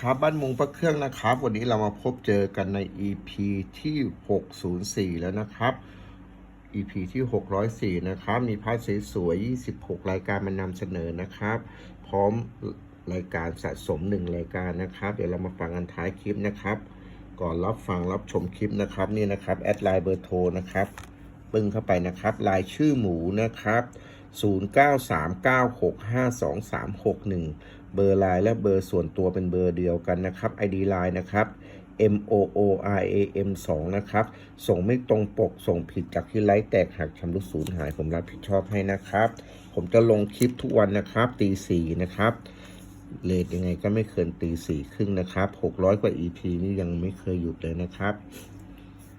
ครับบ้านมุงพระเครื่องนะครับ วันนี้เรามาพบเจอกันใน EP ที่ 604 แล้วนะครับ EP ที่ 604 นะครับ มีพาร์ทสวยๆ26 รายการมานำเสนอนะครับ พร้อมรายการสะสม 1 รายการนะครับ เดี๋ยวเรามาฟังกันท้ายคลิปนะครับ ก่อนรับฟังรับชมคลิปนะครับนี่นะครับแอดไลน์เบอร์โทรนะครับปึ้งเข้าไปนะครับลายชื่อหมูนะครับ 0939652361 เบอร์ไลน์และเบอร์ส่วนตัวเป็นเบอร์เดียวกันนะครับ ID ไลน์นะครับ M O O R A M 2นะครับ ส่งไม่ตรงปก ส่งผิดจากที่ไลฟ์แตกหักชำรุดสูญหาย ผมรับผิดชอบให้นะครับ ผมจะลงคลิปทุกวันนะครับ ตีสี่นะครับเลทยังไงก็ไม่เกินตีสี่ครึ่งนะครับ 600 กว่า EP นี่ยังไม่เคยหยุดเลยนะครับ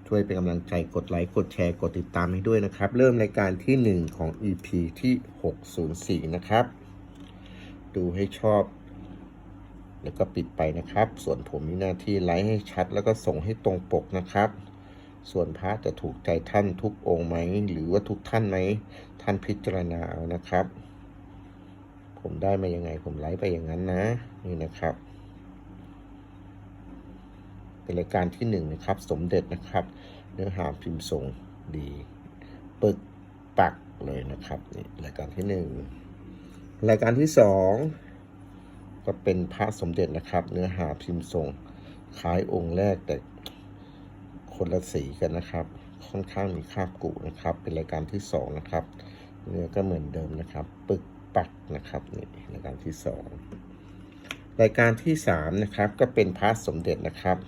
ช่วยเป็นกำลังใจกดไลค์ กดแชร์ กดติดตามให้ด้วยนะครับ เริ่มรายการที่ 1 ของ EP ที่ 604 นะครับ ดูให้ชอบ แล้วก็ปิดไปนะครับ ส่วนผมมีหน้าที่ไลค์ให้ชัด แล้วก็ส่งให้ตรงปกนะครับ ส่วนพระจะถูกใจท่านทุกองค์ไหม หรือว่าทุกท่านไหม ท่านพิจารณาเอานะครับ ผมได้มายังไงผมไลค์ไปอย่างนั้นนะ นี่นะครับเป็นรายการที่หนึ่งนะครับ สมเด็จนะครับ เนื้อหาพิมพ์ทรงดี ปึกปักเลยนะครับนี่รายการที่หนึ่ง รายการที่สองก็เป็นพระสมเด็จนะครับ เนื้อหาพิมพ์ทรงคล้ายองค์แรกแต่คนละสีกันนะครับ ค่อนข้างมีคาบกุนะครับ เป็นรายการที่สองนะครับเนื้อก็เหมือนเดิมนะครับ ปึกปักนะครับนี่รายการที่สองรายการที่สามนะครับ ก็เป็นพระสมเด็จนะครับ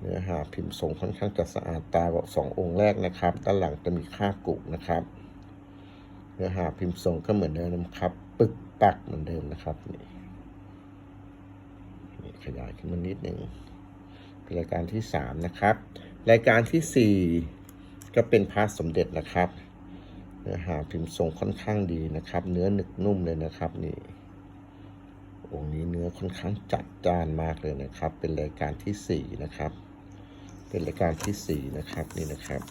เนื้อหาพิมพ์ทรงค่อนข้างจะสะอาดตากว่าสององค์แรกนะครับ ด้านหลังจะมีค่ากุนะครับ เนื้อหาพิมพ์ทรงก็เหมือนเดิมนะครับ ปึกปักเหมือนเดิมนะครับนี่นี่ขยายขึ้นมานิดหนึ่งรายการที่สามนะครับ รายการที่สี่ก็เป็นพระสมเด็จนะครับ เนื้อหาพิมพ์ทรงค่อนข้างดีนะครับ เนื้อหนึกนุ่มเลยนะครับนี่องค์นี้เนื้อค่อนข้างจัดจ้านมากเลยนะครับ เป็นรายการที่สี่นะครับ เป็นรายการที่สี่นะครับนี่นะครับ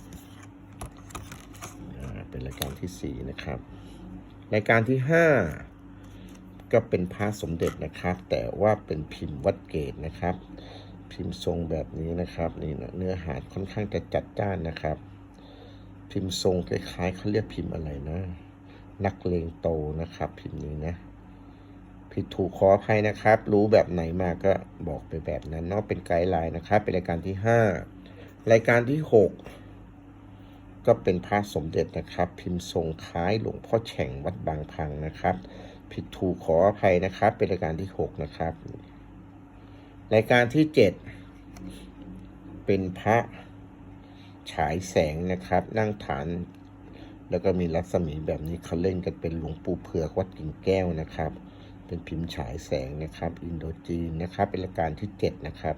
เป็นรายการที่สี่นะครับ รายการที่ห้าก็เป็นพระสมเด็จนะครับ แต่ว่าเป็นพิมพ์วัดเกตนะครับ พิมพ์ทรงแบบนี้นะครับนี่นะเนื้อหาค่อนข้างจะจัดจ้านนะครับ พิมพ์ทรงคล้ายๆเขาเรียกพิมพ์อะไรนะ นักเลงโตนะครับ พิมพ์นี้นะผิดถูกขออภัยนะครับ รู้แบบไหนมาก็บอกไปแบบนั้นเนาะเป็นไกด์ไลน์นะครับ เป็นรายการที่ 5 รายการที่ 6 ก็เป็นพระสมเด็จนะครับ พิมพ์ทรงคล้ายหลวงพ่อแฉ่งวัดบางพังนะครับ ผิดถูกขออภัยนะครับ เป็นรายการที่ 6 นะครับรายการที่ 7 เป็นพระฉายแสงนะครับ นั่งฐาน แล้วก็มีรัศมีแบบนี้เขาเล่นกันเป็นหลวงปู่เผือกวัดกิ่งแก้วนะครับ เป็นพิมพ์ฉายแสงนะครับ อินโดจีนนะครับ เป็นรายการที่ 7 นะครับ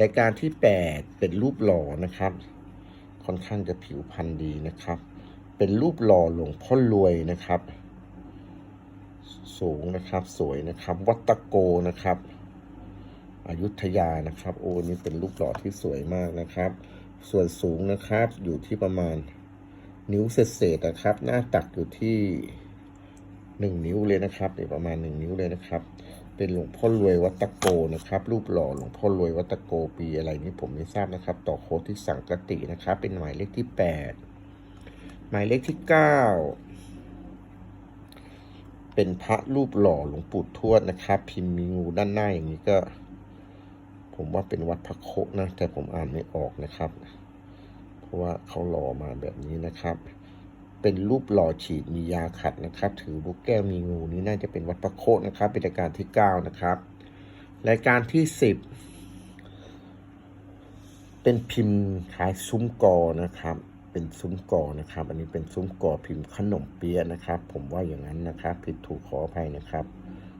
รายการที่ 8 เป็นรูปหล่อนะครับ ค่อนข้างจะผิวพรรณดีนะครับ เป็นรูปหล่อหลวงพ่อรวยนะครับ สูงนะครับสวยนะครับ วัตะโกนะครับอยุธยานะครับ โอ้นี่เป็นรูปหล่อที่สวยมากนะครับ ส่วนสูงนะครับอยู่ที่ประมาณนิ้วเศษๆนะครับ หน้าตักอยู่ที่หนึ่งนิ้วเลยนะครับเนี่ยวประมาณหนึ่งนิ้วเลยนะครับ เป็นหลวงพ่อรวยวัดตะโกนะครับ รูปหล่อหลวงพ่อรวยวัดตะโกปีอะไรนี้ผมไม่ทราบนะครับ ต่อโค้ดที่สังกตินะครับ เป็นหมายเลขที่แปดหมายเลขที่เก้าเป็นพระรูปหล่อหลวงปู่ทวดนะครับ พิมพ์มีงูด้านหน้าอย่างนี้ก็ ผมว่าเป็นวัดพระโคนะแต่ผมอ่านไม่ออกนะครับ เพราะว่าเขาหล่อมาแบบนี้นะครับ เป็นรูปหล่อฉีดมียาขัดนะครับ ถือลูกแก้วมีงูนี้น่าจะเป็นวัดพระโคนะครับ เป็นรายการที่ 9 นะครับ รายการที่ 10 เป็นพิมพ์คล้ายซุ้มกอนะครับ เป็นซุ้มกอนะครับ อันนี้เป็นซุ้มกอพิมพ์ขนมเปี๊ยะนะครับ ผมว่าอย่างนั้นนะครับ ผิดถูกขออภัยนะครับ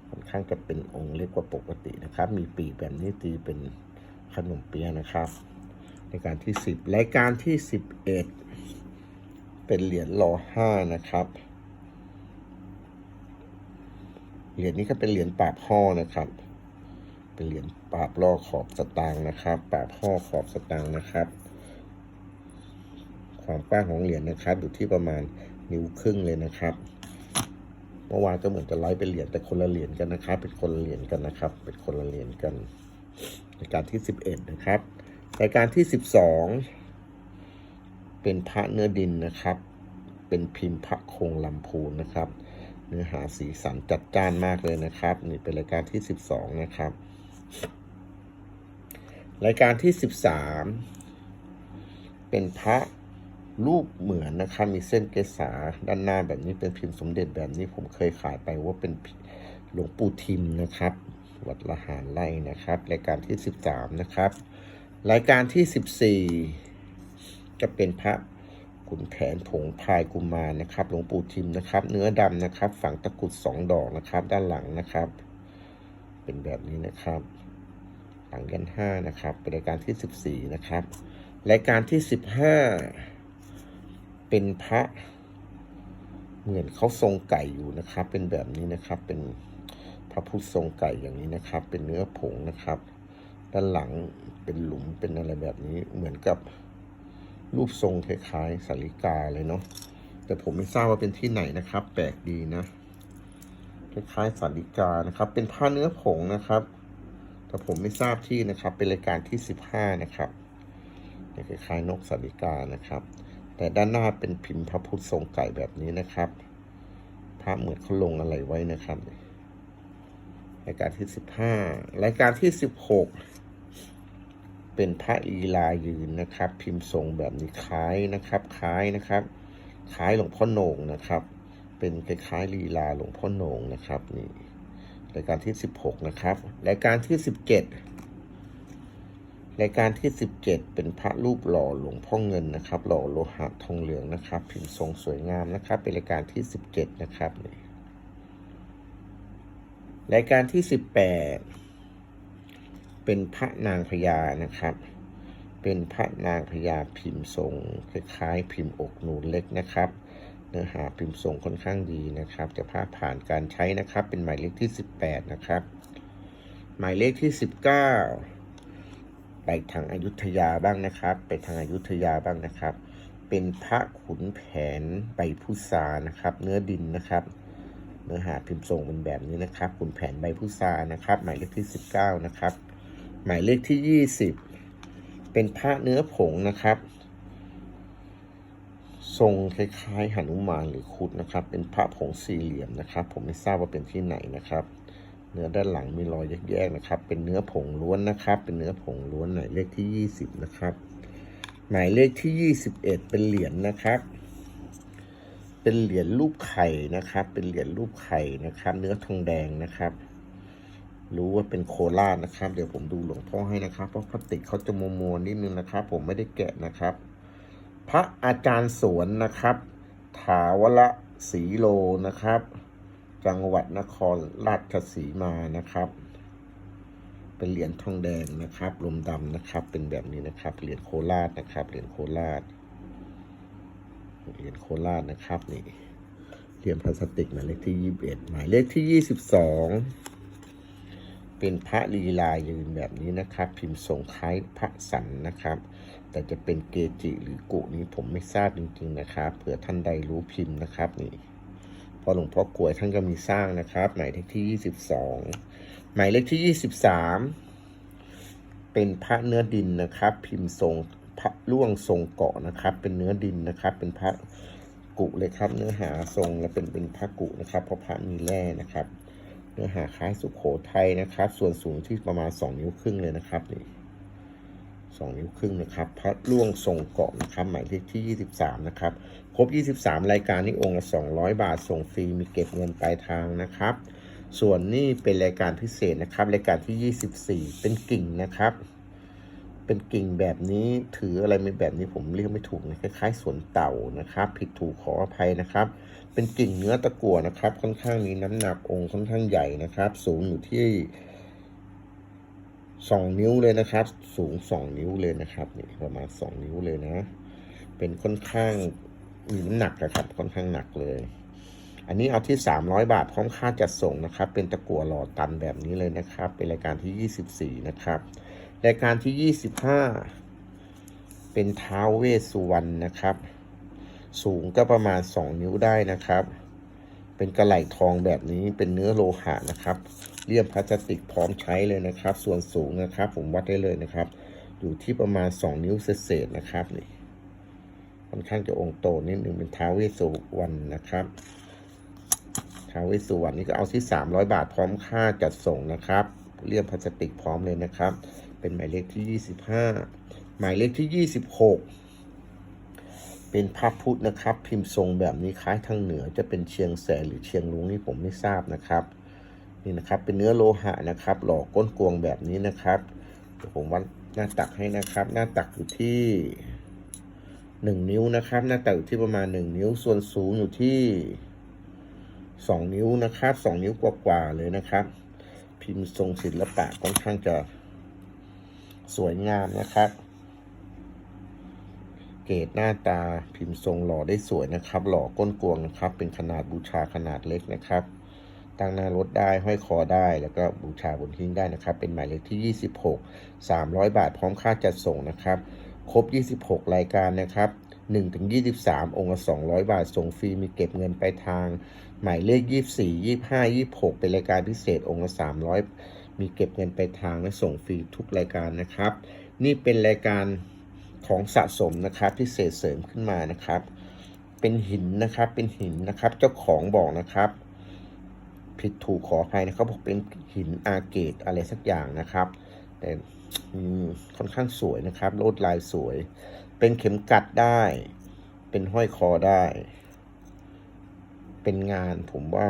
ค่อนข้างจะเป็นองค์เล็กกว่าปกตินะครับ มีปีกแบบนี้ตีเป็นขนมเปี๊ยะนะครับรายการที่ 10 รายการที่ 11 เป็นเหรียญรอห้านะครับ เหรียญนี้ก็เป็นเหรียญปราบห่อนะครับ เป็นเหรียญปราบล่อขอบสตางค์นะครับปราบห่อขอบสตางค์นะครับ ความกว้างของเหรียญนะครับ อยู่ที่ประมาณนิ้วครึ่งเลยนะครับเมื่อวานก็เหมือนจะไลฟ์เป็นเหรียญแต่คนละเหรียญกันนะครับ เป็นคนละเหรียญกันนะครับ เป็นคนละเหรียญกันรายการที่สิบเอ็ดนะครับรายการที่สิบสอง เป็นพระเนื้อดินนะครับ เป็นพิมพ์พระคงลำพูนนะครับ เนื้อหาสีสันจัดจ้านมากเลยนะครับ นี่เป็นรายการที่สิบสองนะครับ รายการที่สิบสามเป็นพระรูปเหมือนนะครับมีเส้นเกษาด้านหน้าแบบนี้เป็นพิมพ์สมเด็จแบบนี้ผมเคยขายไปว่าเป็นหลวงปู่ทิมนะครับ วัดละหารไล่นะครับ รายการที่สิบสามนะครับ รายการที่สิบสี่ จะเป็นพระขุนแผนผงพายกุมารนะครับหลวงปู่ทิมนะครับ เนื้อดำนะครับ ฝังตะกุดสองดอกนะครับ ด้านหลังนะครับ เป็นแบบนี้นะครับหลังยันห้านะครับ เป็นรายการที่สิบสี่นะครับรายการที่สิบห้าเป็นพระ เหมือนเขาทรงไก่อยู่นะครับ เป็นแบบนี้นะครับ เป็นพระพุทธทรงไก่อย่างนี้นะครับ เป็นเนื้อผงนะครับ ด้านหลังเป็นหลุมเป็นอะไรแบบนี้เหมือนกับ รูปทรงคล้ายๆสาริกาเลยเนาะแต่ผมไม่ทราบว่าเป็นที่ไหนนะครับ แปลกดีนะคล้ายๆสาริกานะครับ เป็นผ้าเนื้อผงนะครับ แต่ผมไม่ทราบที่นะครับ เป็นรายการที่สิบห้านะครับคล้ายๆนกสาริกานะครับ แต่ด้านหน้าเป็นพิมพ์พระพุทธทรงไก่แบบนี้นะครับพระเหมือนเขาลงอะไรไว้นะครับรายการที่สิบห้ารายการที่สิบหก เป็นพระลีลายืนนะครับ พิมพ์ทรงแบบนี้คล้ายนะครับ คล้ายนะครับ คล้ายหลวงพ่อโหน่งนะครับ เป็นคล้ายๆลีลาหลวงพ่อโหน่งนะครับนี่รายการที่สิบหกนะครับรายการที่สิบเจ็ดรายการที่สิบเจ็ดเป็นพระรูปหล่อหลวงพ่อเงินนะครับ หล่อโลหะทองเหลืองนะครับ พิมพ์ทรงสวยงามนะครับ เป็นรายการที่สิบเจ็ดนะครับนี่รายการที่สิบแปด เป็นพระนางพญานะครับ เป็นพระนางพญาพิมพ์ทรงคล้ายๆพิมพ์อกนูนเล็กนะครับ เนื้อหาพิมพ์ทรงค่อนข้างดีนะครับ จะพาผ่านการใช้นะครับ เป็นหมายเลขที่ 18 นะครับ หมายเลขที่ 19 ไปทางอายุทยาบ้างนะครับ ไปทางอายุทยาบ้างนะครับ เป็นพระขุนแผนใบพุทานะครับ เนื้อดินนะครับเนื้อหาพิมพ์ทรงเป็นแบบนี้นะครับขุนแผนใบพุทานะครับ หมายเลขที่ 19 นะครับ หมายเลขที่ 20 เป็นพระเนื้อผงนะครับ ทรงคล้ายๆหนุมานหรือคุดนะครับ เป็นพระผงสี่เหลี่ยมนะครับ ผมไม่ทราบว่าเป็นที่ไหนนะครับ เนื้อด้านหลังมีรอยแยกๆนะครับ เป็นเนื้อผงล้วนนะครับ เป็นเนื้อผงล้วนหมายเลขที่ 20 นะครับ หมายเลขที่ 21 เป็นเหรียญนะครับเป็นเหรียญรูปไข่นะครับ เป็นเหรียญรูปไข่นะครับ เนื้อทองแดงนะครับ รู้ว่าเป็นโคราชนะครับ เดี๋ยวผมดูหลวงพ่อให้นะครับ เพราะพลาสติกเขาจะมัวๆนิดนึงนะครับ ผมไม่ได้แกะนะครับ พระอาจารย์สวนนะครับ ถาวรศรีโลนะครับ จังหวัดนครราชสีมานะครับ เป็นเหรียญทองแดงนะครับลมดำนะครับ เป็นแบบนี้นะครับ เหรียญโคราชนะครับ เหรียญโคราชเหรียญโคราชนะครับนี่เหรียญพลาสติกหมายเลขที่ยี่สิบเอ็ดหมายเลขที่ยี่สิบสอง เป็นพระลีลายืนแบบนี้นะครับ พิมพ์ทรงคล้ายพระสันนะครับ แต่จะเป็นเกจิหรือกุนี้ผมไม่ทราบจริงๆนะครับเผื่อท่านใดรู้พิมพ์นะครับนี่พอหลวงพ่อกลวยท่านก็มีสร้างนะครับ หมายเลขที่22หมายเลขที่23เป็นพระเนื้อดินนะครับ พิมพ์ทรงพระล่วงทรงเกาะนะครับ เป็นเนื้อดินนะครับ เป็นพระกุเลยครับ เนื้อหาทรงและเป็นเป็นพระกุนะครับเพราะพระมีแร่นะครับ เนื้อหาคล้ายสุขโขทัยนะครับ ส่วนสูงที่ประมาณ 2 นิ้วครึ่งเลยนะครับนี่สองนิ้วครึ่งนะครับพระล่วงทรงเกาะนะครับหมายเลขที่ 23 นะครับ ครบ 23 รายการนี้องค์ละ 200 บาทส่งฟรีมีเก็บเงินปลายทางนะครับ ส่วนนี้เป็นรายการพิเศษนะครับ รายการที่ 24 เป็นกิ่งนะครับ เป็นกิ่งแบบนี้ถืออะไรไม่แบบนี้ผมเรียกไม่ถูกนะคล้ายๆสวนเต่านะครับ ผิดถูกขออภัยนะครับ เป็นกิ่งเนื้อตะกั่วนะครับ ค่อนข้างมีน้ำหนักองค์ค่อนข้างใหญ่นะครับ สูงอยู่ที่สองนิ้วเลยนะครับ สูงสองนิ้วเลยนะครับนี่ประมาณสองนิ้วเลยนะ เป็นค่อนข้างมีน้ำหนักอะครับ ค่อนข้างหนักเลย อันนี้เอาที่ 300 บาทพร้อมค่าจัดส่งนะครับ เป็นตะกั่วหล่อตันแบบนี้เลยนะครับ เป็นรายการที่ 24 นะครับ รายการที่ 25 เป็นท้าวเวสสุวรรณนะครับ สูงก็ประมาณ 2 นิ้วได้นะครับ เป็นกระไหล่ทองแบบนี้เป็นเนื้อโลหะนะครับเลี่ยมพลาสติกพร้อมใช้เลยนะครับ ส่วนสูงนะครับ ผมวัดได้เลยนะครับ อยู่ที่ประมาณ 2 นิ้วเศษนะครับนี่ค่อนข้างจะองค์โตนิดนึงเป็นท้าวเวสสุวรรณนะครับท้าวเวสสุวรรณนี่ก็เอาที่ 300 บาทพร้อมค่าจัดส่งนะครับเลี่ยมพลาสติกพร้อมเลยนะครับ เป็นหมายเลขที่ 25 หมายเลขที่ 26 เป็นพระพุทธนะครับ พิมพ์ทรงแบบนี้คล้ายทางเหนือจะเป็นเชียงแสนหรือเชียงรุ้งนี่ผมไม่ทราบนะครับนี่นะครับเป็นเนื้อโลหะนะครับ หล่อก้นกวงแบบนี้นะครับเดี๋ยวผมวัดหน้าตักให้นะครับ หน้าตักอยู่ที่หนึ่งนิ้วนะครับ หน้าตักอยู่ที่ประมาณหนึ่งนิ้ว ส่วนสูงอยู่ที่สองนิ้วนะครับสองนิ้วกว่าๆเลยนะครับ พิมพ์ทรงศิลปะค่อนข้างจะ สวยงามนะครับ เกรดหน้าตาพิมพ์ทรงหล่อได้สวยนะครับ หล่อก้นกวงนะครับ เป็นขนาดบูชาขนาดเล็กนะครับ ตั้งหน้ารถได้ห้อยคอได้แล้วก็บูชาบนหิ้งได้นะครับ เป็นหมายเลขที่ 26 300 บาทพร้อมค่าจัดส่งนะครับ ครบ 26 รายการนะครับ1ถึง23 องค์ละ200 บาท ส่งฟรี มีเก็บเงินไปลายทาง หมายเลข 24 25 26 เป็นรายการพิเศษองค์ละ300 มีเก็บเงินไปทางและส่งฟรีทุกรายการนะครับ นี่เป็นรายการของสะสมนะครับพิเศษเสริมขึ้นมานะครับ เป็นหินนะครับเป็นหินนะครับ เจ้าของบอกนะครับ ผิดถูกขออภัยนะครับอกเป็นหินอาเกตอะไรสักอย่างนะครับ แต่ค่อนข้างสวยนะครับลวดลายสวย เป็นเข็มกัดได้ เป็นห้อยคอได้ เป็นงานผมว่า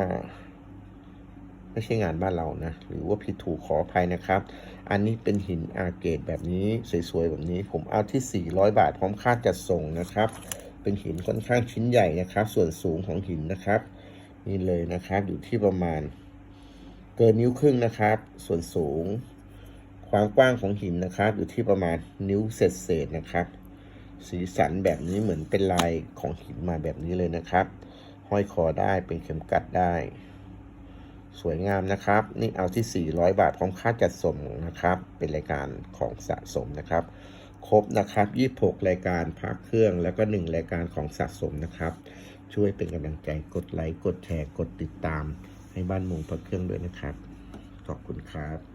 ไม่ใช่งานบ้านเรานะ หรือว่าผิดถูกขออภัยนะครับ อันนี้เป็นหินอาเกตแบบนี้สวยๆแบบนี้ ผมเอาที่ 400 บาทพร้อมค่าจัดส่งนะครับ เป็นหินค่อนข้างชิ้นใหญ่นะครับ ส่วนสูงของหินนะครับ นี่เลยนะครับอยู่ที่ประมาณ เกินนิ้วครึ่งนะครับ ส่วนสูง ความกว้างของหินนะครับ อยู่ที่ประมาณนิ้วเศษๆนะครับ สีสันแบบนี้เหมือนเป็นลายของหินมาแบบนี้เลยนะครับ ห้อยคอได้เป็นเข็มกัดได้ สวยงามนะครับ นี่เอาที่ 400 บาทพร้อมค่าจัดส่งนะครับ เป็นรายการของสะสมนะครับ ครบนะครับ 26 รายการพักเครื่องแล้วก็ 1 รายการของสะสมนะครับ ช่วยเป็นกำลังใจกดไลค์กดแชร์กดติดตามให้บ้านมุงพักเครื่องด้วยนะครับ ขอบคุณครับ